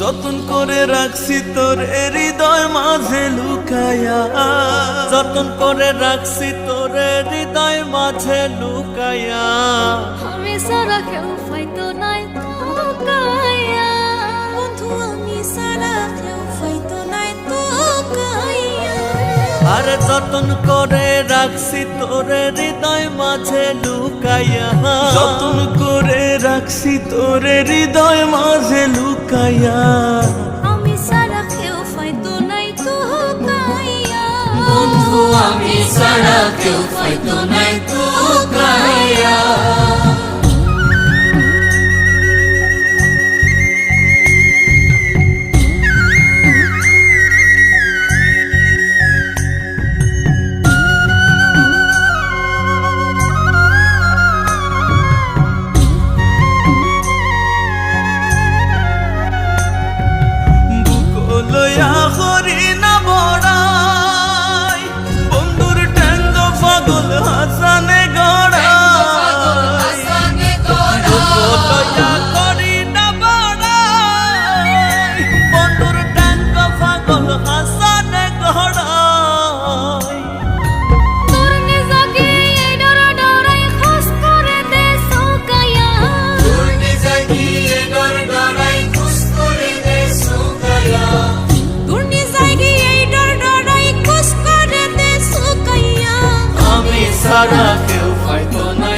যতন করে রাখছি তোর হৃদয় মাঝে লুকায়া। যতন করে রাখছি তোর হৃদয় মাঝে লুকায়া। আমি সারা কেউ ফাইতো নাই তো কায়া বন্ধু আমি সারা কেউ ফাইতো নাই আরে যতন করে রাখছি তোর হৃদয় মাঝে লুকায়া। যতন রাখছি তোর হৃদয় মাঝে লুকাইয়া। আমি সারা কেউ ফাইতো নাই তো বন্ধু আমি সারা কেউ ফাইতো নাই তো I don't know.